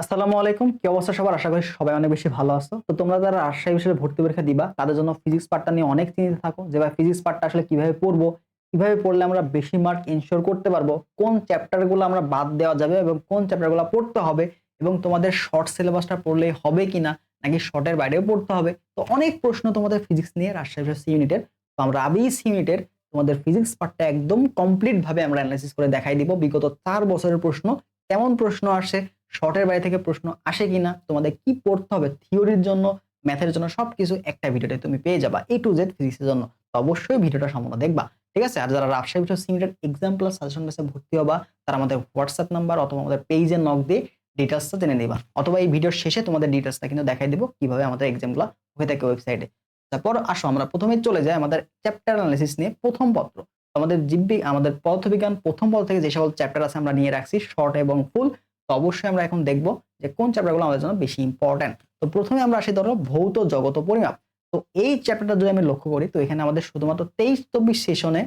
আসসালামু আলাইকুম। কি অবস্থা সবার? আশা করি সবাই অনেক বেশি ভালো আছো। তো তোমরা যারা রাজশাহী বিষয়ে ভর্তি পরীক্ষা দিবা, তাদের জন্য ফিজিক্স পার্টটা নিয়ে অনেক চিন্তিত থাকো যে ভাই ফিজিক্স পার্টটা আসলে কীভাবে পড়ব, কীভাবে পড়লে আমরা বেশি মার্ক ইনশোর করতে পারব, কোন চ্যাপ্টারগুলো আমরা বাদ দেওয়া যাবে এবং কোন চ্যাপ্টারগুলো পড়তে হবে এবং তোমাদের শর্ট সিলেবাসটা পড়লেই হবে কিনা, নাকি শর্টের বাইরেও পড়তে হবে। তো অনেক প্রশ্ন তোমাদের ফিজিক্স নিয়ে রাজশাহী বিষয় সি ইউনিটের তো আমরা আবি সি ইউনিটের তোমাদের ফিজিক্স পার্টটা একদম কমপ্লিট ভাবে আমরা অ্যানালাইসিস করে দেখাই দিব। বিগত চার বছরের প্রশ্ন, কেমন প্রশ্ন আসে শর্টের বাইরে থেকে প্রশ্ন আসে কিনা, তোমাদের কি পড়তে হবে থিওরির জন্য, ম্যাথের জন্য, সবকিছু একটা ভিডিওতে তুমি পেয়ে যাবা এ টু জেড ফিজিক্সের জন্য। তো অবশ্যই ভিডিওটা সম্পূর্ণ দেখবা। ঠিক আছে? আর যারা রাজশাহী বিষয় সিমিটার এক্সাম প্লাস সাজেশন বেসে ভর্তি হবা, তারা আমাদের হোয়াটসঅ্যাপ নাম্বার অথবা আমাদের পেজে নক দিয়ে ডিটেলসটা জেনে নিবা। অথবা এই ভিডিওর শেষে তোমাদের ডিটেলসটা কিন্তু দেখাই দেবো কীভাবে আমাদের এক্সামগুলো হয়ে থাকে ওয়েবসাইটে তারপর আসো, আমরা প্রথমে চলে যাই আমাদের চ্যাপ্টার অ্যানালিসিস নিয়ে প্রথম পত্র। আমাদের জীববি আমাদের পদার্থবিজ্ঞান প্রথম পত্র থেকে যে সকল চ্যাপ্টার আছে আমরা নিয়ে রাখছি শর্ট এবং ফুল তো অবশ্যই আমরা এখন দেখব যে কোন চ্যাপ্টারগুলো আমাদের জন্য বেশি ইম্পর্টেন্ট তো প্রথমে আমরা আসি ধরো ভৌত জগত পরিমাপ। তো এই চ্যাপ্টারটা যদি আমি লক্ষ্য করি, তো এখানে আমাদের শুধুমাত্র তেইশ চব্বিশ সেশনে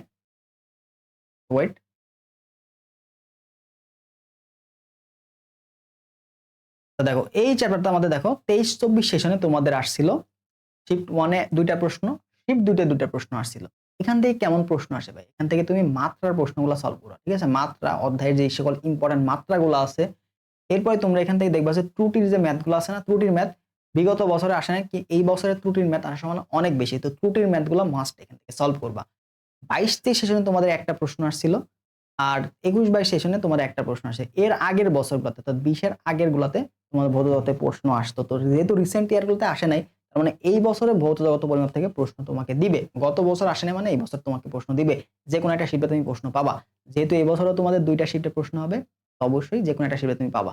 ওয়েট দেখো, এই চ্যাপ্টারটা আমাদের দেখো, তেইশ চব্বিশ সেশনে তোমাদের আসছিল। শিফট ওয়ানে দুইটা প্রশ্ন শিফট দুইটা দুইটা প্রশ্ন আসছিল। এখান থেকে কেমন প্রশ্ন আসে ভাই? এখান থেকে তুমি মাত্রার প্রশ্নগুলো সলভ করো, ঠিক আছে? মাত্রা, অধ্যায়ের যে সকল ইম্পর্টেন্ট মাত্রাগুলো আছে এরপরে তোমরা এখান থেকে দেখবা যে ত্রুটির যে ম্যাথগুলো আছে না, ত্রুটির ম্যাথ বিগত বছরে আসে না কি এই বছরের ত্রুটির ম্যাথ আসার সময় অনেক বেশি। তো ত্রুটির ম্যাথগুলো মাস্ট এখান থেকে সলভ করবা। বাইশ তেইশ সেশনে তোমাদের একটা প্রশ্ন আসছিল, আর একুশ বাইশ সেশনে তোমার একটা প্রশ্ন আসে। এর আগের বছরগুলোতে, অর্থাৎ বিশের আগের গুলাতে তোমাদের ভৌত জগতে প্রশ্ন আসতো। তো যেহেতু রিসেন্ট ইয়ারগুলোতে আসে নাই, তার মানে এই বছরে ভৌত জগত পরিমাপ থেকে প্রশ্ন তোমাকে দিবে। গত বছর আসে নাই মানে এই বছর তোমাকে প্রশ্ন দিবে। যে কোনো একটা শিফটে তুমি প্রশ্ন পাবা। যেহেতু এই বছরও তোমাদের দুইটা শিফটে প্রশ্ন হবে অবশ্যই যে কোনো একটা শিফটে তুমি পাবা।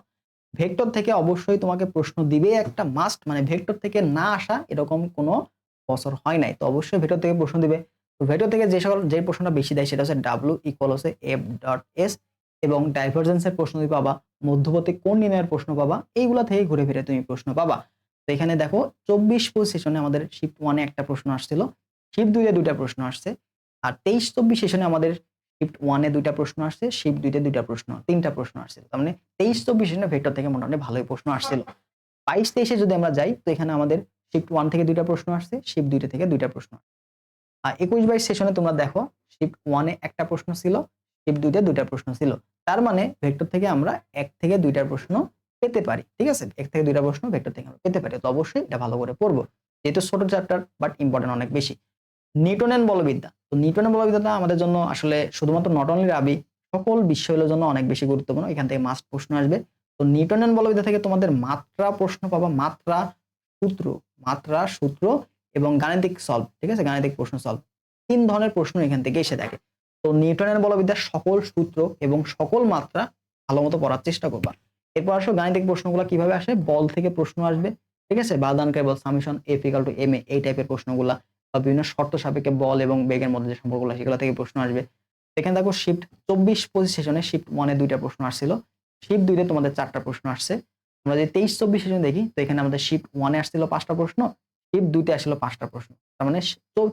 ভেক্টর থেকে অবশ্যই তোমাকে প্রশ্ন দিবে একটা মাস্ট মানে ভেক্টর থেকে না আসা এরকম কোনো বছর হয় নাই। তো অবশ্যই ভেক্টর থেকে প্রশ্ন দিবে। তো ভেক্টর থেকে যে সকল, যে প্রশ্নটা বেশি দেয় সেটা হচ্ছে ডাব্লু ইকুয়াল হচ্ছে এফ ডট এস এবং ডাইভারজেন্সের প্রশ্ন তুমি পাবা, মধ্যবর্তী কোন নির্ণয়ের প্রশ্ন পাবা, এইগুলা থেকে ঘুরে ফিরে তুমি প্রশ্ন পাবা। তো এখানে দেখো চব্বিশ পঁচিশ সেশনে আমাদের শিফট ওয়ানে একটা প্রশ্ন আসছিল শিফট দুইতে দুইটা প্রশ্ন আসছে, আর তেইশ চব্বিশ সেশনে আমাদের শিফট ওয়ানে দুইটা প্রশ্ন আসছে শিফট দুইতে দুইটা প্রশ্ন, তিনটা প্রশ্ন আসছে। তার মানে তেইশ চব্বিশ ভেক্টর থেকে মোটামুটি ভালোই প্রশ্ন আসছিল। বাইশ তেইশে যদি আমরা যাই, তো এখানে আমাদের শিফট ওয়ান থেকে দুইটা প্রশ্ন আসছে শিফট দুইটা থেকে দুইটা প্রশ্ন আর একুশ বাইশ সেশনে তোমরা দেখো শিফট ওয়ানে একটা প্রশ্ন ছিল শিফট দুইতে দুইটা প্রশ্ন ছিল। তার মানে ভেক্টর থেকে আমরা এক থেকে দুইটার প্রশ্ন পেতে পারি, ঠিক আছে? এক থেকে দুইটা প্রশ্ন ভেক্টর থেকে আমরা পেতে পারি। তো অবশ্যই এটা ভালো করে পড়ব। যেহেতু ছোট চ্যাপ্টার বাট ইম্পর্টেন্ট অনেক বেশি। নিউটনের বলবিদ্যা। তো নিউটনের বলবিদ্যাটা আমাদের জন্য আসলে শুধুমাত্র নট অনলি রাবি সকল বিষয়ের জন্য অনেক বেশি গুরুত্বপূর্ণ। এখান থেকে মাস্ট প্রশ্ন আসবে। তো নিউটনের বলবিদ্যা থেকে তোমাদের মাত্রা প্রশ্ন পাবা। মাত্রা সূত্র মাত্রা সূত্র এবং গাণিতিক সলভ ঠিক আছে? গাণিতিক প্রশ্ন সলভ তিন ধরনের প্রশ্ন এখান থেকে এসে থাকে তো নিউটনের বলবিদ্যার সকল সূত্র এবং সকল মাত্রা ভালো মতো পড়ার চেষ্টা করবা। এরপর আসো গাণিতিক প্রশ্নগুলো কীভাবে আসে? বল থেকে প্রশ্ন আসবে, ঠিক আছে? বাদানকে বল summation F equal to M A এই টাইপের প্রশ্নগুলা। বা বিভিন্ন শর্ত সাপেক্ষে বল এবং বেগের মধ্যে যে সম্পর্কগুলো, সেগুলো থেকে প্রশ্ন আসবে। এখানে দেখো শিফট চব্বিশ পঁচিশ সেশনে শিফট ওয়ানে দুইটা প্রশ্ন আসছিল। শিফট দুইতে তোমাদের চারটা প্রশ্ন আসছে। আমরা যদি তেইশ চব্বিশ সেশনে দেখি, তো এখানে আমাদের শিফট ওয়ানে আসছিল পাঁচটা প্রশ্ন শিফট দুইতে আসছিল পাঁচটা প্রশ্ন। তার মানে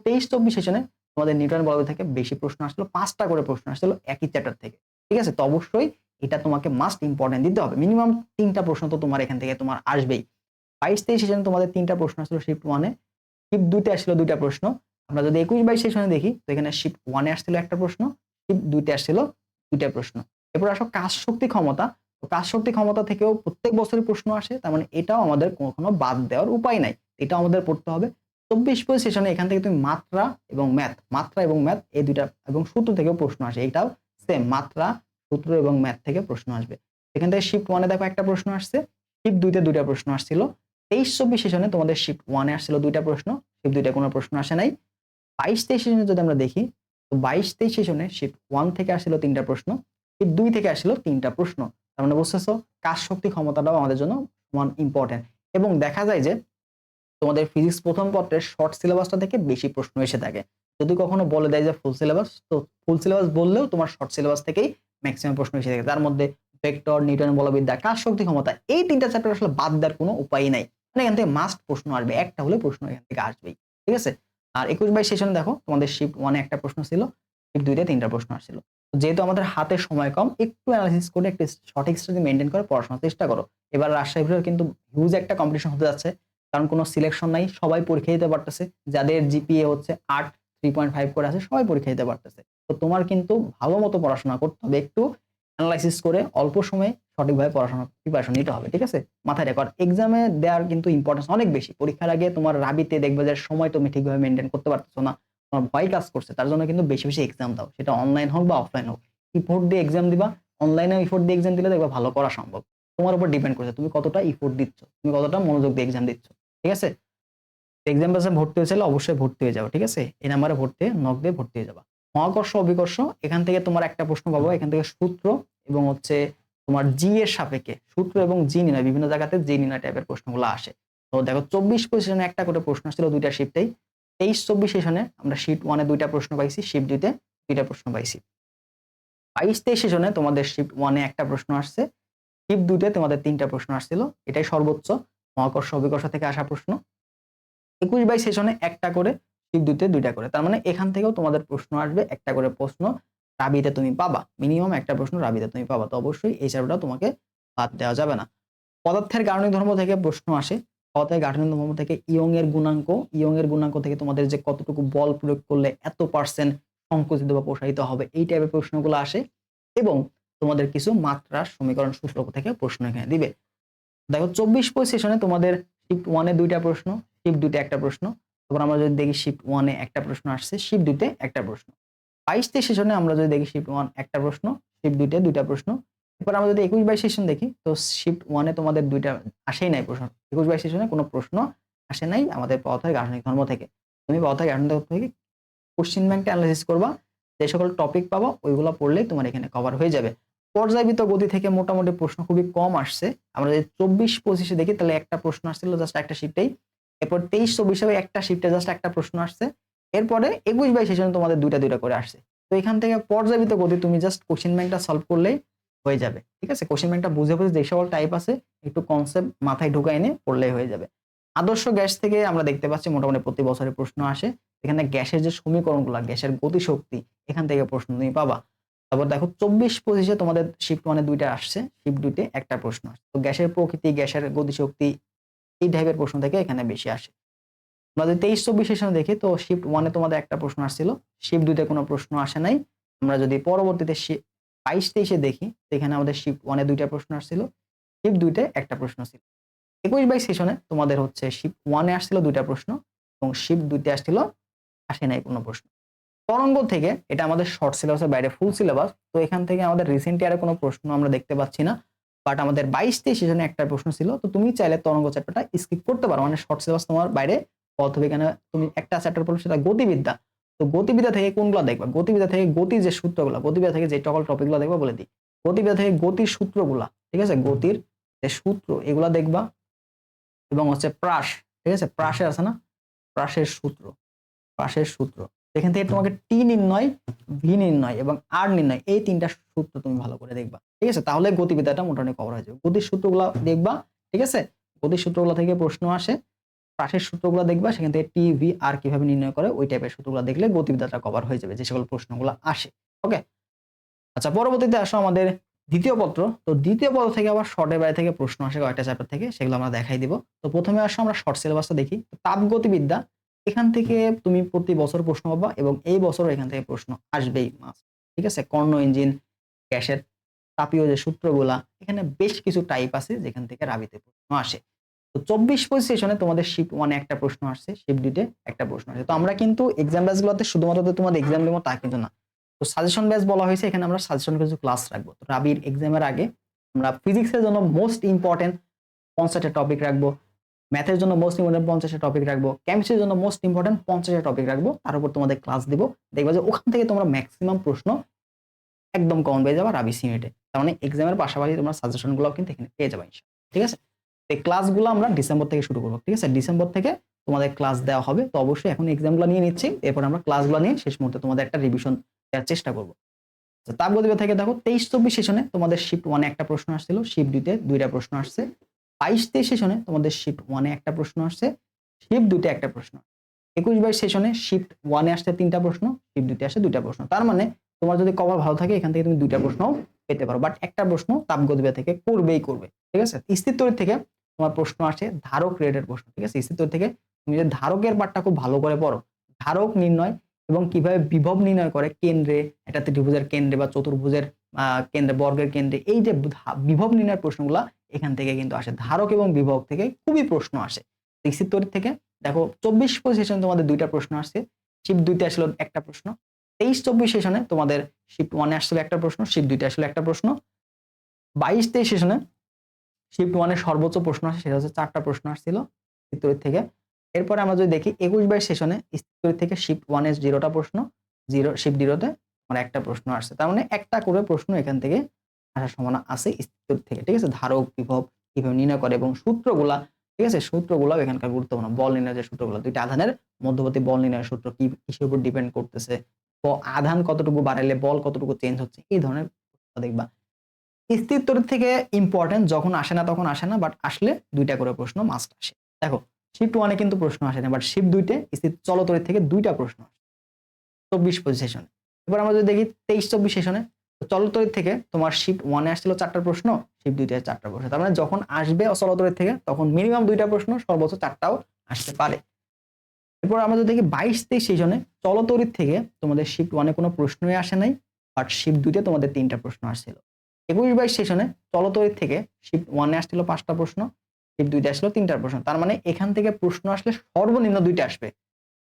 তেইশ চব্বিশ সেশনে তোমাদের নিউটন বলবে থেকে বেশি প্রশ্ন আসলো পাঁচটা করে প্রশ্ন আসছিল একই চ্যাপ্টার থেকে। ঠিক আছে? তো অবশ্যই এটা তোমাকে মাস্ট ইম্পর্টেন্ট দিতে হবে। মিনিমাম তিনটা প্রশ্ন তো তোমার এখান থেকে তোমার আসবেই। বাইশ তেইশ সেশনে তোমাদের তিনটা প্রশ্ন আসলো শিফট ওয়ানে শিফট দুইতে আসছিল, দুইটা প্রশ্ন। আমরা যদি একুশ বাইশ সেশনে দেখি, তো এখানে শিফট ওয়ানে আসছিল একটা প্রশ্ন শিফট দুইতে আসছিল দুইটা প্রশ্ন। এরপর আসো কাজ শক্তি ক্ষমতা। তো কাজ শক্তি ক্ষমতা থেকেও প্রত্যেক বছরই প্রশ্ন আসে, তার মানে এটাও আমাদের কখনো বাদ দেওয়ার উপায় নাই। এটা আমাদের পড়তে হবে। চব্বিশ পঁচিশ সেশনে এখান থেকে তুমি মাত্রা এবং ম্যাথ মাত্রা এবং ম্যাথ এই দুইটা এবং সূত্র থেকেও প্রশ্ন আসে, এটাও সেম মাত্রা, সূত্র এবং ম্যাথ থেকে প্রশ্ন আসবে। এখান থেকে শিফট ওয়ানে দেখো একটা প্রশ্ন আসছে শিফট দুইতে দুইটা প্রশ্ন আসছিল। তেইশ চব্বিশ সেশনে তোমাদের শিফট ওয়ানে আসছিল দুইটা প্রশ্ন শিফট দুইটা কোনো প্রশ্ন আসে নাই। বাইশ তেইশ সেশনে যদি আমরা দেখি, তো বাইশ তেইশ সেশনে শিফট ওয়ান থেকে আসছিল তিনটা প্রশ্ন শিফট দুই থেকে আসছিল তিনটা প্রশ্ন। তার মানে বুঝতেছো, কাজ শক্তি ক্ষমতাটাও আমাদের জন্য সমান ইম্পর্টেন্ট এবং দেখা যায় যে, তোমাদের ফিজিক্স প্রথম পত্রের শর্ট সিলেবাসটা থেকে বেশি প্রশ্ন এসে থাকে। যদি কখনো বলে দেয় যে ফুল সিলেবাস তো ফুল সিলেবাস বললেও তোমার শর্ট সিলেবাস থেকেই ম্যাক্সিমাম প্রশ্ন এসে থাকে। তার মধ্যে ভেক্টর নিউটন বলবিদ্যা কাজ শক্তি ক্ষমতা? এই তিনটা চ্যাপ্টার আসলে বাদ দেওয়ার কোনো উপায় নাই। মানে এখান থেকে মাস্ট প্রশ্ন আসবে, একটা হলে প্রশ্ন এখান থেকে আসবেই, ঠিক আছে? আর একুশ বাইশ সেশনে দেখো, তোমাদের শিফট ওয়ানে একটা প্রশ্ন ছিল শিফট দুইতে তিনটা প্রশ্ন আসছিল। যেহেতু আমাদের হাতে সময় কম, একটু অ্যানালাইসিস করে একটু সঠিক স্টাডি মেনটেন করে পড়াশোনার চেষ্টা করো। এবার রাজশাহী কিন্তু হিউজ একটা কম্পিটিশন হতে যাচ্ছে, কারণ কোনো সিলেকশন নাই, সবাই পরীক্ষা দিতে পারতেছে, যাদের জিপিএ হচ্ছে আট থ্রি পয়েন্ট ফাইভ করে আছে, সবাই পরীক্ষা দিতে পারতেছে। তো তোমার কিন্তু ভালো মতো পড়াশোনা করতে হবে, একটু অ্যানালাইসিস করে অল্প সময়ে সঠিকভাবে পড়াশোনা প্রিপারেশন নিতে হবে, ঠিক আছে? মাথায় রেখো এক্সামে দেওয়ার কিন্তু ইম্পর্টেন্স অনেক বেশি। পরীক্ষার আগে তোমার রাবিতে দেখবে যে সময় তুমি ঠিকভাবে মেনটেন করতে পারতেছো না, তোমার ভয় কাজ করছে, তার জন্য কিন্তু বেশি বেশি এক্সাম দাও। সেটা অনলাইন হোক বা অফলাইন হোক। ইফোর্ট দিয়ে এক্সাম দিবা অনলাইনে ইফোর্ট দিয়ে এক্সাম দিলে দেখবে ভালো করা সম্ভব। তোমার উপর ডিপেন্ড করছে, তুমি কতটা ইফোর্ট দিচ্ছ, তুমি কতটা মনোযোগ দিয়ে এক্সাম দিচ্ছ, ঠিক আছে? এক্সাম পাশে ভর্তি হয়েছিল অবশ্যই ভর্তি হয়ে যাও, ঠিক আছে? এই নাম্বারে ভর্তি নক দিয়ে ভর্তি হয়ে যাবা। মহাকর্ষ, অভিকর্ষ, এখান থেকে তোমার একটা প্রশ্ন পাবো। এখান থেকে সূত্র এবং হচ্ছে তোমার জি এর সাপেক্ষে, সূত্র এবং জি নির্ণয়, বিভিন্ন জায়গাতে জি নির্ণয় টাইপের প্রশ্নগুলো আসে। তো দেখো, চব্বিশ পজিশনে একটা করে প্রশ্ন ছিল দুইটা শিফটেই তেইশ, চব্বিশ সেশনে আমরা শিফট ওয়ানে দুইটা প্রশ্ন পাইছি শিফট দুইতে দুইটা প্রশ্ন পাইছি। বাইশ, তেইশ সেশনে তোমাদের শিফট ওয়ানে একটা প্রশ্ন আসছে শিফট দুইতে তোমাদের তিনটা প্রশ্ন আসছিল। এটাই সর্বোচ্চ মহাকর্ষ, অভিকর্ষ থেকে আসা প্রশ্ন। একুশ, বাইশ সেশনে একটা করে শিফট দুইতে দুইটা করে। তার মানে এখান থেকেও তোমাদের প্রশ্ন আসবে, একটা করে প্রশ্ন রাবিতে তুমি পাবা। মিনিমাম একটা প্রশ্ন রাবিতে তুমি পাবা। তো অবশ্যই এই চ্যাপ্টারটা তোমাকে বাদ দেওয়া যাবে না। পদার্থের গাণিক ধর্ম থেকে প্রশ্ন আসে। পদার্থের গাঠনিক ধর্ম থেকে ইয়ং এর গুণাঙ্ক ইয়ং এর গুণাঙ্ক থেকে তোমাদের যে কতটুকু বল প্রয়োগ করলে এত পার্সেন্ট সংকুচিত বা প্রসারিত হবে, এই টাইপের প্রশ্নগুলো আসে এবং তোমাদের কিছু মাত্রার সমীকরণ সূত্র থেকে প্রশ্ন এখানে দিবে। দেখো, চব্বিশ পঁচিশ সেশনে তোমাদের শিফট ওয়ানে দুইটা প্রশ্ন শিফট দুইতে একটা প্রশ্ন তারপর আমরা যদি দেখি শিফট ওয়ানে একটা প্রশ্ন আসছে শিফট দুইতে একটা প্রশ্ন। বাইশ তেইশ সেশনে আমরা যদি দেখি শিফট ওয়ান একটা প্রশ্ন শিফট দুইতে দুইটা প্রশ্ন। এরপর আমরা যদি একুশ বাইশ সেশন দেখি, তো শিফট ওয়ানে তোমাদের দুইটা আসেই নাই প্রশ্ন। একুশ বাইশ সেশনে কোনো প্রশ্ন আসে নাই আমাদের পদার্থের গাঠনিক ধর্ম থেকে। তুমি পদার্থের গাঠনিক ধর্ম থেকে কোশ্চিন ব্যাংকটা অ্যানালাইসিস করবা, যে সকল টপিক পাবা, ওইগুলো পড়লেই তোমার এখানে কভার হয়ে যাবে। পর্যায়বৃত্ত গতি থেকে মোটামুটি প্রশ্ন খুবই কম আসছে। আমরা যদি চব্বিশ পঁচিশে দেখি, তাহলে একটা প্রশ্ন আসছিল জাস্ট একটা শিফটেই এরপর তেইশ চব্বিশে একটা শিফটে জাস্ট একটা প্রশ্ন আসছে। এরপরে একুশ বাইশ সেশনে তোমাদের দুইটা দুইটা করে আসছে। তো এখান থেকে পর্যাবৃত্ত গতি তুমি জাস্ট কোশ্চিন ব্যাংকটা সলভ করলেই হয়ে যাবে। ঠিক আছে? কোশ্চিন ব্যাংকটা বুঝে বুঝে যে সকল টাইপ আছে, একটু কনসেপ্ট মাথায় ঢুকাই এনে পড়লেই হয়ে যাবে। আদর্শ গ্যাস থেকে আমরা দেখতে পাচ্ছি মোটামুটি প্রতি বছরের প্রশ্ন আসে। এখানে গ্যাসের যে সমীকরণগুলো, গ্যাসের গতিশক্তি, এখান থেকে প্রশ্ন তুমি পাবা। তারপর দেখো চব্বিশ পঁচিশে তোমাদের শিফট ওয়ানে দুইটা আসছে। শিফট দুইতে একটা প্রশ্ন আসছে। তো গ্যাসের প্রকৃতি, গ্যাসের গতিশক্তি এই টাইপের প্রশ্ন থেকে এখানে বেশি আসে। যদি তেইশ, চব্বিশ সেশনে দেখি, তো শিফট ওয়ানে তোমাদের একটা প্রশ্ন আসছিল। শিফট দুইতে কোনো প্রশ্ন আসে নাই। আমরা যদি পরবর্তীতে বাইশ, তেইশে দেখি, সেখানে আমাদের শিফট ওয়ানে দুইটা প্রশ্ন আসছিল শিফট দুইতে একটা প্রশ্ন ছিল। একুশ বাইশ সেশনে তোমাদের হচ্ছে শিফট ওয়ানে আসছিল দুইটা প্রশ্ন, এবং শিফট দুইতে আসছিল, আসে নাই কোনো প্রশ্ন। তরঙ্গ থেকে, এটা আমাদের শর্ট সিলেবাসের বাইরে ফুল সিলেবাস তো এখান থেকে আমাদের রিসেন্ট ইয়ারে কোনো প্রশ্ন আমরা দেখতে পাচ্ছি না। বাট আমাদের বাইশ তেইশ সেশনে একটা প্রশ্ন ছিল, তো তুমি চাইলে তরঙ্গ চ্যাপ্টারটা স্কিপ করতে পারো। মানে শর্ট সিলেবাস তোমার বাইরে অথবা এখানে তুমি একটা চ্যাপ্টার পড়বে সেটা গতিবিদ্যা। তো গতিবিদ্যা থেকে কোনগুলো দেখবা? গতিবিদ্যা থেকে গতির যে সূত্রগুলো, গতিবিদ্যা থেকে যে সকল টপিকগুলো দেখবা বলে দিই। গতিবিদ্যা থেকে গতির সূত্রগুলা, ঠিক আছে? গতির যে সূত্র, এগুলা দেখবা। এবং হচ্ছে প্রাস, ঠিক আছে? প্রাসে আছে না? প্রাসের সূত্র প্রাসের সূত্র। এখান থেকে তোমাকে টি নির্ণয় ভি নির্ণয় এবং আর নির্ণয়, এই তিনটা সূত্র তুমি ভালো করে দেখবা। ঠিক আছে? তাহলে গতিবিদ্যাটা মোটামুটি কভার হয়ে যাবে। গতির সূত্রগুলো দেখবা, ঠিক আছে? গতির সূত্রগুলো থেকে প্রশ্ন আসে। প্রাসের সূত্রগুলো দেখবা, সেখান থেকে টি ভি আর কীভাবে নির্ণয় করে, ওই টাইপের সূত্রগুলো দেখলে গতিবিদ্যাটা কভার হয়ে যাবে, যে সকল প্রশ্নগুলো আসে। ওকে আচ্ছা পরবর্তীতে আসো আমাদের দ্বিতীয় পত্র। তো দ্বিতীয় পত্র থেকে আবার শর্টের বাইরে থেকে প্রশ্ন আসে কয়েকটা চ্যাপ্টার থেকে, সেগুলো আমরা দেখাই দিব। তো প্রথমে আসো আমরা শর্ট সিলেবাসটা দেখি। তাপগতিবিদ্যা এখান থেকে তুমি প্রতি বছর প্রশ্ন পাবা এবং এই বছর এখান থেকে প্রশ্ন আসবেই মাস। ঠিক আছে? কর্ণ ইঞ্জিন, গ্যাসের তাপীয় যে সূত্রগুলা, এখানে বেশ কিছু টাইপ আছে যেখান থেকে রাবিতে প্রশ্ন আসে। তো চব্বিশ পঁচিশ সেশনে তোমাদের শিফট ওয়ানে একটা প্রশ্ন আসছে শিফট দুইতে একটা প্রশ্ন আসে। তো আমরা কিন্তু এক্সাম ব্যাচগুলোতে শুধুমাত্র তোমাদের এক্সাম দেবো তা কিন্তু না। তো সাজেশন ব্যাচ বলা হয়েছে, এখানে আমরা সাজেশন কিছু ক্লাস রাখব। তো রাবির এক্সামের আগে আমরা ফিজিক্সের জন্য মোস্ট ইম্পর্টেন্ট পঞ্চাশটা টপিক রাখব। ম্যাথের জন্য মোস্ট ইম্পর্টেন্ট পঞ্চাশটা টপিক রাখব। কেমিস্ট্রির জন্য মোস্ট ইম্পর্টেন্ট পঞ্চাশটা টপিক রাখব। তার উপর তোমাদের ক্লাস দিব। দেখবা যে ওখান থেকে তোমরা ম্যাক্সিমাম প্রশ্ন একদম কমন পেয়ে যাবা রাবি সিমিটে। তার মানে এক্সামের পাশাপাশি তোমরা সাজেশনগুলো কিন্তু এখানে পেয়ে যাবে ঠিক আছে? এই ক্লাসগুলো আমরা ডিসেম্বর থেকে শুরু করব। ঠিক আছে? ডিসেম্বর থেকে তোমাদের ক্লাস দেওয়া হবে। তো অবশ্যই এখন এক্সামগুলো নিয়ে নিচ্ছি। এরপর আমরা ক্লাসগুলো নিয়ে শেষ মুহূর্তে তোমাদের একটা রিভিশন দেওয়ার চেষ্টা করব। তাপগতিবিদ্যা থেকে দেখো, তেইশ চব্বিশ সেশনে তোমাদের শিফট ওয়ানে একটা প্রশ্ন আসছিল। শিফট দুইতে দুইটা প্রশ্ন আসছে। বাইশ তেইশ সেশনে তোমাদের শিফট ওয়ানে একটা প্রশ্ন আসছে শিফট দুইতে একটা প্রশ্ন। একুশ বাইশ সেশনে শিফট ওয়ানে আসছে তিনটা প্রশ্ন শিফট দুইতে আসে দুইটা প্রশ্ন। তার মানে তোমার যদি কভার ভালো থাকে, এখান থেকে তুমি দুইটা প্রশ্ন পেতে পারো। বাট একটা প্রশ্ন তাপগতিবিদ্যা থেকে করবেই করবে, ঠিক আছে? স্থির তড়িৎ থেকে তোমার প্রশ্ন আসে ধারক রিলেটেড প্রশ্ন, ঠিক আছে? স্থির তড়িৎ থেকে তুমি যদি ধারকের পাঠটা খুব ভালো করে পড়ো, ধারক নির্ণয় এবং কীভাবে বিভব নির্ণয় করে কেন্দ্রে একটা ত্রিভুজের কেন্দ্রে বা চতুর্ভুজের কেন্দ্রে, বর্গের কেন্দ্রে, এই যে বিভব নির্ণয়ের প্রশ্নগুলা এখান থেকে কিন্তু আসে। ধারক এবং বিভব থেকে খুবই প্রশ্ন আসে। তড়িৎ থেকে, দেখো চব্বিশ সেশন তোমাদের দুইটা প্রশ্ন আসছে। শিফট দুইতে আসলো একটা প্রশ্ন। তেইশ চব্বিশ সেশনে তোমাদের শিফট ওয়ানে আসলে একটা প্রশ্ন, শিফট দুইতে আসলে একটা প্রশ্ন। বাইশ তেইশ সেশনে শিফট ওয়ানের সর্বোচ্চ প্রশ্ন আসে, সেটা হচ্ছে চারটা প্রশ্ন আসছিল স্থির থেকে। এরপরে আমরা যদি দেখি একুশ বাইশ সেশনে স্থির থেকে শিফট ওয়ানে জিরোটা প্রশ্ন, জিরো, শিফট জিরোতে আমার একটা প্রশ্ন আসছে। তার মানে একটা করে প্রশ্ন এখান থেকে আসার সম্ভাবনা আছে, স্থির থেকে, ঠিক আছে? ধারক, বিভব কীভাবে নির্ণয় করে এবং সূত্রগুলা, ঠিক আছে? সূত্রগুলো এখানকার গুরুত্বপূর্ণ। বল নির্ণয়ের যে সূত্রগুলো, দুইটা আধানের মধ্যবর্তী বল নির্ণয়ের সূত্র কি, কিসের উপর ডিপেন্ড করতেছে? আধান কতটুকু বাড়াইলে বল কতটুকু চেঞ্জ হচ্ছে? এই ধরনের দেখবা। স্থির থেকে ইম্পর্টেন্ট যখন আসে না তখন আসে না বাট আসলে দুইটা করে প্রশ্ন মাস্ট আসে। দেখো শিফট ওয়ানে কিন্তু প্রশ্ন আসে না বাট শিফট দুইটে স্থির চলতরের থেকে দুইটা প্রশ্ন আসে। চব্বিশ পঁচিশ সেশনে এবার আমরা যদি দেখি, তেইশ চব্বিশ সেশনে চলতড়িৎ থেকে তোমার শিফট ওয়ানে আসছিল চারটা প্রশ্ন শিফট দুইটায় চারটা প্রশ্ন। তার মানে যখন আসবে চলতড়িৎ থেকে, তখন মিনিমাম দুইটা প্রশ্ন, সর্বোচ্চ চারটাও আসতে পারে। এরপর আমরা যদি দেখি বাইশ তেইশ সেশনে চলতড়িৎ থেকে তোমাদের শিফট ওয়ানে কোনো প্রশ্নই আসে নাই বাট শিফট দুইতে তোমাদের তিনটা প্রশ্ন আসছিল। একুশ বাইশ সেশনে চলতড়িৎ থেকে শিফট ওয়ানে আসছিল পাঁচটা প্রশ্ন শিফট দুইটা আসলো তিনটা প্রশ্ন। তার মানে এখান থেকে প্রশ্ন আসলে সর্বনিম্ন দুইটা আসবে।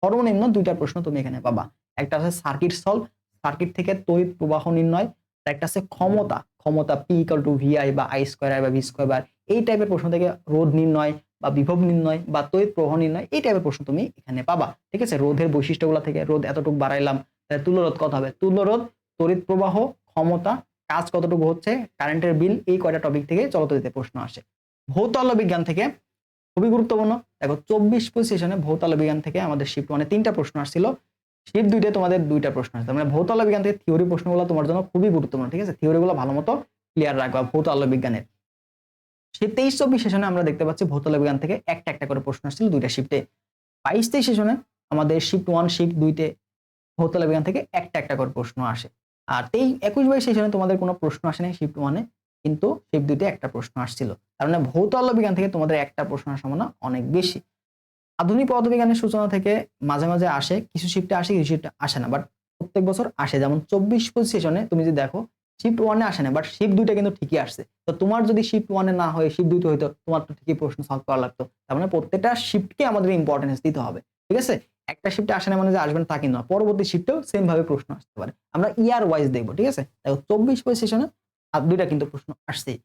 সর্বনিম্ন দুইটা প্রশ্ন তুমি এখানে পাবা। একটা আছে সার্কিট সলভ সার্কিট থেকে তড়িৎ প্রবাহ নির্ণয় একটা আছে ক্ষমতা। ক্ষমতা পি ইকাল টু ভিআই বা আই স্কোয়ার আই বা ভি স্কোয়ার এই টাইপের প্রশ্ন থেকে রোধ নির্ণয় বা বিভব নির্ণয় বা তড়িৎ প্রবাহ নির্ণয়, এই টাইপের প্রশ্ন তুমি এখানে পাবা। ঠিক আছে? রোধের বৈশিষ্ট্যগুলো থেকে রোধ এতটুকু বাড়াইলাম, তাহলে তুল্যরোধ কত হবে? তুল্যরোধ তড়িৎ প্রবাহ, ক্ষমতা, কাজ কতটুকু হচ্ছে? কারেন্টের বিল এই কয়টা টপিক থেকে চলতরিতে প্রশ্ন আসে। ভৌতাল বিজ্ঞান থেকে খুবই গুরুত্বপূর্ণ। দেখো, চব্বিশ পজিশনে ভৌতাল বিজ্ঞান থেকে আমাদের শিফট মানে তিনটা প্রশ্ন আসছিল। শিফট দুইটা তোমাদের দুইটা প্রশ্ন আসছে মানে ভৌতাল বিজ্ঞান থেকে থিওরি প্রশ্নগুলো তোমার জন্য খুবই গুরুত্বপূর্ণ, ঠিক আছে? থিওরিগুলো ভালো মতো ক্লিয়ার রাখবা ভৌতাল বিজ্ঞানের। সেই তেইশ চব্বিশ সেশনে আমরা দেখতে পাচ্ছি ভৌতাল বিজ্ঞান থেকে একটা একটা করে প্রশ্ন আসছিল দুইটা শিফটে বাইশ তেইশ সেশনে আমাদের শিফট ওয়ান শিফট দুইতে ভৌতাল বিজ্ঞান থেকে একটা একটা করে প্রশ্ন আসে। আর তেই একুশ বাইশ সেশনে তোমাদের কোনো প্রশ্ন আসে নাই শিফট ওয়ানে কিন্তু শিফট দুইতে একটা প্রশ্ন আসছিল। তার মানে ভৌতাল বিজ্ঞান থেকে তোমাদের একটা প্রশ্ন আসার সম্ভাবনা অনেক বেশি। আধুনিক পদার্থবিজ্ঞানের সূচনা থেকে মাঝে মাঝে আসে, কিছু শিফটে আসে, কিছু শিফটে আসে না বাট প্রত্যেক বছর আসে। যেমন চব্বিশ পঁচিশ সেশনে তুমি যদি দেখো শিফট ওয়ানে আসে না বাট শিফট দুইটা কিন্তু ঠিকই আসছে। তো তোমার যদি শিফট ওয়ানে না হয় শিফট দুইতে হইতো, তোমার তো ঠিকই প্রশ্ন সলভ করা লাগতো। তার মানে প্রত্যেকটা শিফটকে আমাদের ইম্পর্টেন্স দিতে হবে, ঠিক আছে? একটা শিফটে আসে না মানে যে আসবে না, তা কিন্তু না। পরবর্তী শিফটেও সেম ভাবে প্রশ্ন আসতে পারে। আমরা ইয়ার ওয়াইজ দেখব, ঠিক আছে? দেখো, চব্বিশ পঁচিশ সেশনে দুইটা কিন্তু প্রশ্ন আসছেই।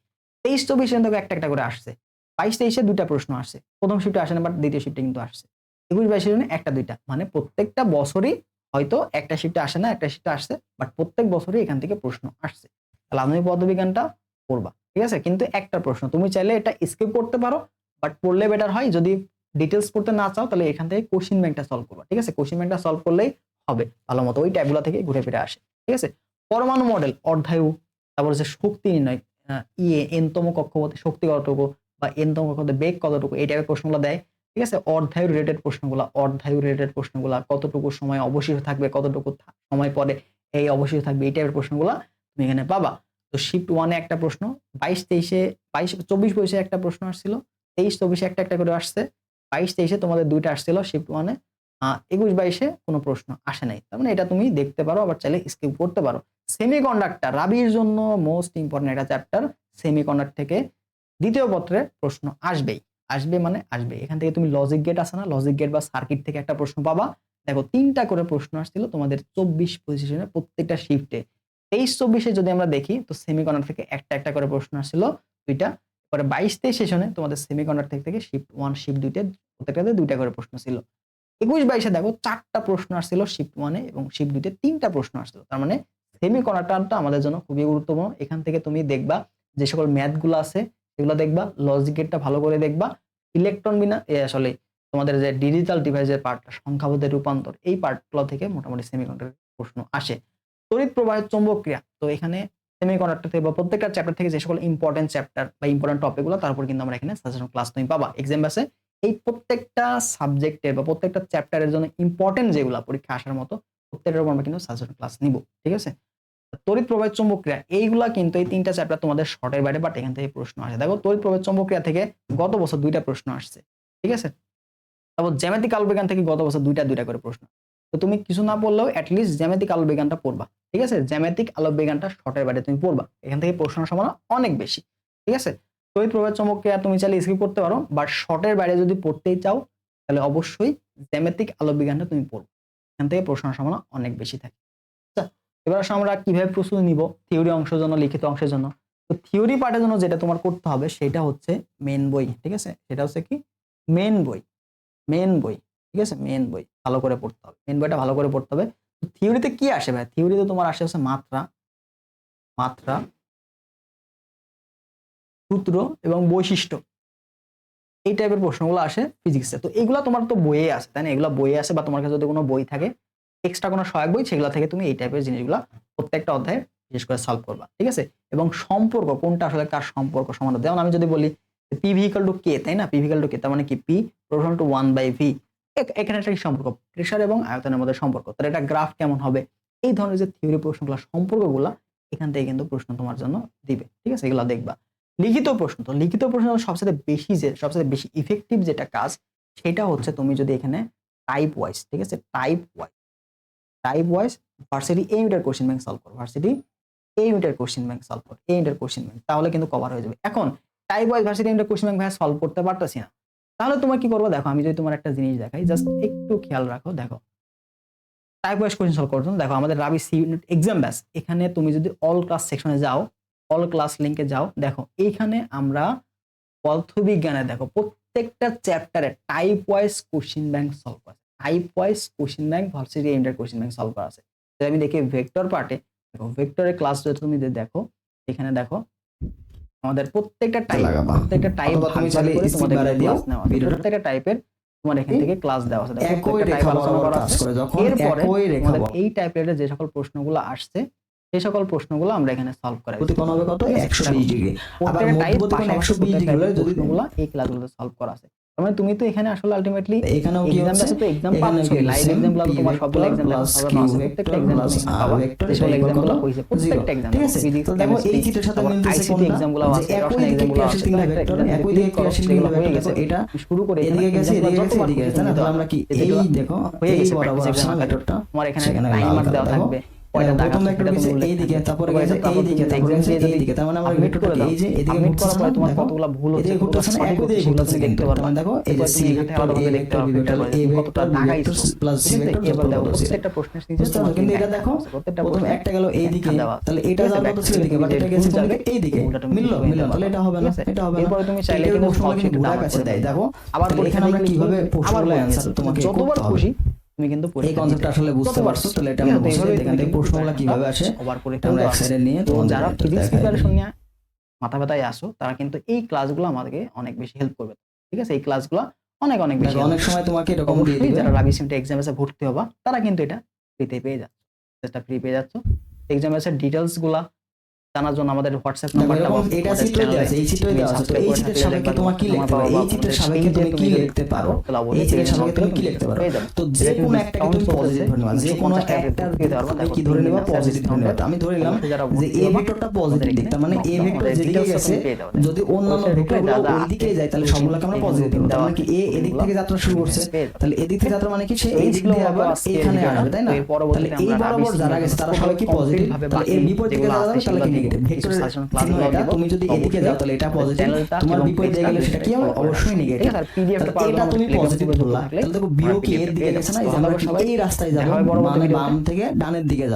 তেইশ, চব্বিশ সেশন থেকে একটা একটা করে আসছে। বাইশ তেইশে দুইটা প্রশ্ন আসছে। প্রথম শিফটে আসে না বাট দ্বিতীয় শিফটে কিন্তু আসছে। একুশ বাইশ সেশনে একটা, দুইটা। মানে প্রত্যেকটা বছরই হয়তো একটা শিফটে আসে না, একটা শিফটে আসছে বাট প্রত্যেক বছরই এখান থেকে প্রশ্ন আসছে। তাহলে আধুনিক পদার্থবিজ্ঞানটা পড়বা ঠিক আছে? কিন্তু একটা প্রশ্ন, তুমি চাইলে এটা স্কিপ করতে পারো বাট পড়লে বেটার হয়। যদি ডিটেলস পড়তে না চাও, তাহলে এখান থেকে কোশ্চিন ব্যাংকটা সলভ করবা, ঠিক আছে? কোশ্চিন ব্যাংকটা সলভ করলেই হবে। ভালো মতো ওই ট্যাবগুলো থেকে ঘুরে ফিরে আসে, ঠিক আছে? পরমাণু মডেল অর্ধায়ু তারপর হচ্ছে শক্তি নির্ণয় ইয়ে এনতম কক্ষপথে শক্তি কতটুকু বা এনতম কক্ষপথে বেগ কতটুকু এই টাইপের প্রশ্নগুলো দেয়, ঠিক আছে? অর্ধায়ু রিলেটেড প্রশ্নগুলো, অর্ধায়ু রিলেটেড প্রশ্নগুলো, কতটুকু সময় অবশিষ্ট থাকবে, কতটুকু সময় পরে এই অবশিষ্ট থাকবে, এই টাইপের প্রশ্নগুলো তুমি এখানে পাবা। তো শিফট ওয়ানে একটা প্রশ্ন, বাইশ তেইশে, বাইশ, চব্বিশ বয়সে একটা প্রশ্ন আসছিল, তেইশ, চব্বিশে একটা একটা করে আসছে, বাইশ, তেইশে তোমাদের দুইটা আসছিল শিফট ওয়ানে একুশ, বাইশে কোনো প্রশ্ন আসে নাই। তার মানে এটা তুমি দেখতে পারো, আবার চাইলে স্কিপ করতে পারো। সেমি কন্ডাক্টর রাবির জন্য মোস্ট ইম্পর্টেন্ট একটা চ্যাপ্টার সেমি কন্ডাক্ট থেকে দ্বিতীয় পত্রে প্রশ্ন আসবেই। আসবে মানে আসবে এখান থেকে তুমি লজিক গেট আছে না। লজিক গেট বা সার্কিট থেকে একটা প্রশ্ন পাবা। দেখো, তিনটা করে প্রশ্ন আসছিল তোমাদের চব্বিশ পজিশনে প্রত্যেকটা শিফটে তেইশ, চব্বিশে যদি আমরা দেখি, তো সেমি কন্ডাক্ট থেকে একটা একটা করে প্রশ্ন আসছিল দুইটা। পরে বাইশ, তেইশ সেশনে তোমাদের সেমি কন্ডাক্ট থেকে শিফট ওয়ান শিফট দুইটা, প্রত্যেকটাতে দুইটা করে প্রশ্ন ছিল। একুশ, বাইশে দেখো, চারটা প্রশ্ন আসছিল শিফট ওয়ানে এবং শিফট দুইতে তিনটা প্রশ্ন আসছিল। তার মানে সেমি কন্ডাক্টরটা আমাদের জন্য খুবই গুরুত্বপূর্ণ। এখান থেকে তুমি দেখবা যে সকল ম্যাথগুলো আছে সেগুলো দেখবা লজিক গেটটা ভালো করে দেখবা। ইলেকট্রন বিনা, এ আসলে তোমাদের যে ডিজিটাল ডিভাইসের পার্টটা সংখ্যাবোধের রূপান্তর, এই পার্টগুলো থেকে মোটামুটি সেমিকন্ডাক্টর প্রশ্ন আসে। তড়িৎ প্রবাহের চৌম্বক ক্রিয়া, তো এখানে সেমিকন্ডাক্টর থেকে বা প্রত্যেকটা চ্যাপ্টার থেকে যে সকল ইম্পর্টেন্ট চ্যাপ্টার বা ইম্পর্টেন্ট টপিকগুলো তার উপর কিন্তু আমরা এখানে সাজেশন ক্লাস তুমি পাবা। এক্সাম বাসে এই প্রত্যেকটা সাবজেক্টের বা প্রত্যেকটা চ্যাপ্টারের জন্য ইম্পর্টেন্ট যেগুলো পরীক্ষা আসার মতো, প্রত্যেকটার উপর আমরা কিন্তু সাজেশন ক্লাস নিব, ঠিক আছে? তড়িৎ প্রবাহ চৌম্বক ক্রিয়া এইগুলা কিন্তু এই তিনটা চ্যাপ্টার তোমাদের শর্টের বাইরে বাট এখান থেকে প্রশ্ন আসে। দেখো, তড়িৎ প্রবাহ চৌম্বক ক্রিয়া থেকে গত বছর দুইটা প্রশ্ন আসছে, ঠিক আছে? তারপর জ্যামিতিক আলোবিজ্ঞান থেকে গত বছর দুইটা দুইটা করে প্রশ্ন। তো তুমি কিছু না পড়লেও অ্যাটলিস্ট জ্যামিতিক আলোবিজ্ঞানটা পড়বা, ঠিক আছে? জ্যামিতিক আলোকবিজ্ঞানটা শর্টের বাইরে তুমি পড়বা, এখান থেকে প্রশ্ন সম্ভাবনা অনেক বেশি, ঠিক আছে? তড়িৎ প্রবাহ চৌম্বক ক্রিয়া তুমি চাইলে স্কিপ করতে পারো বাট শর্টের বাইরে যদি পড়তেই চাও, তাহলে অবশ্যই জ্যামিতিক আলোকবিজ্ঞানটা তুমি পড়বে, এখান থেকে প্রশ্ন সম্ভাবনা অনেক বেশি থাকে। এবার আসলে আমরা কীভাবে প্রস্তুতি নিব থিওরি অংশের জন্য, লিখিত অংশের জন্য। তো থিওরি পার্টের জন্য যেটা তোমার করতে হবে সেটা হচ্ছে মেন বই, ঠিক আছে? সেটা হচ্ছে কি? মেন বই মেন বই, ঠিক আছে? মেন বই, ভালো করে পড়তে হবে। মেন বইটা ভালো করে পড়তে হবে। থিওরিতে কি আসে ভাই? থিওরিতে তোমার আসে হচ্ছে মাত্রা মাত্রা, সূত্র এবং বৈশিষ্ট্য। এই টাইপের প্রশ্নগুলো আসে ফিজিক্সে তো এগুলো তোমার তো বইয়ে আছে, তাই না? এগুলো বইয়ে আছে বা তোমার কাছে যদি কোনো বই থাকে এক্সট্রা কোনো সহায়ক বই, সেগুলো থেকে তুমি এই টাইপের জিনিসগুলো প্রত্যেকটা অধ্যায়ে বিশেষ করে সলভ করবা, ঠিক আছে? এবং সম্পর্ক, কোনটা আসলে কার সম্পর্ক সমান যেমন আমি যদি বলি পি ভিকাল টু কে তাই না? পি ভিকাল টু কে তার মানে কি? পি প্রোটন টু ওয়ান বাই ভি এখানে একটা সম্পর্ক? প্রেশার এবং আয়তনের মধ্যে সম্পর্ক। তাহলে এটা গ্রাফ কেমন হবে? এই ধরনের যে থিওরি প্রশ্নগুলো, সম্পর্কগুলো এখান থেকে কিন্তু প্রশ্ন তোমার জন্য দিবে, ঠিক আছে? এগুলো দেখবা। লিখিত প্রশ্ন, তো লিখিত প্রশ্ন সবচেয়ে বেশি যে সবচেয়ে বেশি ইফেক্টিভ যেটা কাজ, সেটা হচ্ছে তুমি যদি এখানে টাইপ ওয়াইজ ঠিক আছে? Type wise type wise varsity এই ইউনিটের কোশ্চেন ব্যাংক সলভ করো ভার্সিটি এই ইউনিটের কোশ্চেন ব্যাংক সলভ করো এ ইউনিটের কোশ্চেন ব্যাংক তাহলে কিন্তু কভার হয়ে যাবে। এখন টাইপ ওয়াইজ ভার্সিটি ইউনিটের কোশ্চেন ব্যাংক ভাই সলভ করতে পারতেছি না, তাহলে তোমার কি করব? দেখো, আমি যদি তোমার একটা জিনিস দেখাই জাস্ট একটু খেয়াল রাখো, দেখো। টাইপ ওয়াইজ কোশ্চেন সলভ করছ দেখো, আমাদের রাবি সি ইউনিট এক্সাম ব্যাস এখানে তুমি যদি অল ক্লাস সেকশনে যাও অল ক্লাস লিঙ্কে যাও, দেখো, এইখানে আমরা পদার্থবিজ্ঞানে, দেখো, প্রত্যেকটা চ্যাপ্টারে type wise question bank solve করা type wise question bank varsity inter question bank solve করা আছে। আমি দেখি ভেক্টর পার্টে দেখো ভেক্টরের ক্লাস যদি তুমি দেখো এখানে দেখো আমাদের প্রত্যেকটা টাইপ প্রত্যেকটা টাইপ তুমি চাইলে করে তোমাদের দিও। ক্লাস নেওয়া প্রত্যেকটা টাইপের তোমার এখান এই থেকে ক্লাস দেওয়া আছে। করা। করে এরপরে এই টাইপের যে সকল প্রশ্নগুলো আসছে সেই সকল প্রশ্নগুলো আমরা এখানে সলভ করাই। প্রতিকোণ হবে কত? একশো বিশ ডিগ্রি। আবার একশো বিশ ডিগ্রি হলে যদি এই ক্লাসগুলোতে সলভ করা আছে। মানে তুমি তো এখানে আসলে আলটিমেটলি এখানেও কি হচ্ছে? আছে তো এক্সাম এখানে পাচ্ছ লাইভ? এক্সাম তোমার সবগুলো এক্সাম এক্সাম এক্সামগুলো হইছে প্রত্যেকটা এক্সাম ঠিক আছে? তো দেখো এই চিত্রের সাথে মিলতেছে কোনটা? এক্সামগুলো আছে একই দিকে এক্সামগুলো আছে তিনটা ভেক্টর একই দিকে হয়ে গেছে। এটা শুরু করে এদিকে গেছে এদিকে গেছে এদিকে গেছে। তাই না তাহলে আমরা কি এই দেখো হয়ে গেছে বরাবর ভেক্টরটা তোমার এখানে টাইমার দেওয়া। থাকবে। একটা গেল এই দিকে তাহলে এটা ঠিক আছে? ছিল এদিকে বাট এটা গেছে কোন দিকে এই দিকে ভুলটা তুমি মিললো বুঝে মিললো নিতে তাহলে এটা হবে না এটা হবে না তুমি চাইলে কিন্তু কিন্তু দেয় দেখো আবার এখানে আমরা কীভাবে প্রশ্নগুলো বলে তোমাকে যতবার খুশি তুমি কিন্তু এই কনসেপ্টটা আসলে বুঝতে পারছ? তাহলে এটা আমরা আছে? বুঝতে এখান থেকে প্রশ্নগুলো কীভাবে আসে। ওভার পরীক্ষা আমরা দেওয়া এক আছে। সাইডে নিয়ে তো যারা ফিজিক্স প্রিপারেশন নিয়ে মাথা ব্যথায় আসো তারা কিন্তু এই ক্লাসগুলো আমাদেরকে অনেক বেশি হেল্প করবে। ঠিক আছে? এই ক্লাসগুলো অনেক অনেক বেশি অনেক সময় তোমাকে এরকম দিয়ে দিবে। যারা রাবি সিমটা এক্সাম এসে ভর্তি হবা তারা কিন্তু এটা ফ্রিতে পেয়ে যাচ্ছে। এটা ফ্রি পেয়ে যাচ্ছ। এক্সাম এসে ডিটেলসগুলা জানার জন্য আমাদের হোয়াটসঅ্যাপ নাম্বারটা এটা চিত্র দেওয়া আছে এই চিত্র দেওয়া আছে। তো এই চিত্রের সাপেক্ষে তোমার কি লিখতে পারো এই চিত্রের সাপেক্ষে তুমি কি লিখতে পারো? এই চিত্রের সাপেক্ষে তুমি কি লিখতে পারো? তো যে কোনো একটাকে তুমি পজিটিভ ধরে নেবা যে কোনো একটার তুমি কি ধরে নেবা? পজিটিভ ধরে নেবা। আমি ধরে নিলাম যে এ ভেক্টরটা পজিটিভ দিক তার মানে এ ভেক্টর যেদিকে গেছে যদি অন্যান্য ভেক্টরগুলো ওই দিকে যায় তাহলে সবগুলোকে আমরা পজিটিভ দেব তার মানে কি এ এদিক থেকে যাত্রা শুরু করছে তাহলে এদিক থেকে যাত্রা মানে কি সে এই দিক দিয়ে আবার এখানে আসবে তাই না তাহলে এই বরাবর যারা গেছে তারা সবাই কি পজিটিভ তাহলে এর বিপরীত দিকে যারা যাবে তাহলে কি নেগেটিভ ভেক্টর তুমি যদি এদিকে যাও তাহলে এটা পজিটিভ তোমার বিপরীত দিকে গেলে সেটা কি হবে অবশ্যই নেগেটিভ এটা তুমি পজিটিভ বললা। তাহলে দেখো বিও কি এর দিকে গেছে না আমরা সবাই এই রাস্তায় যাব মানে বাম থেকে ডানের দিকে যাব।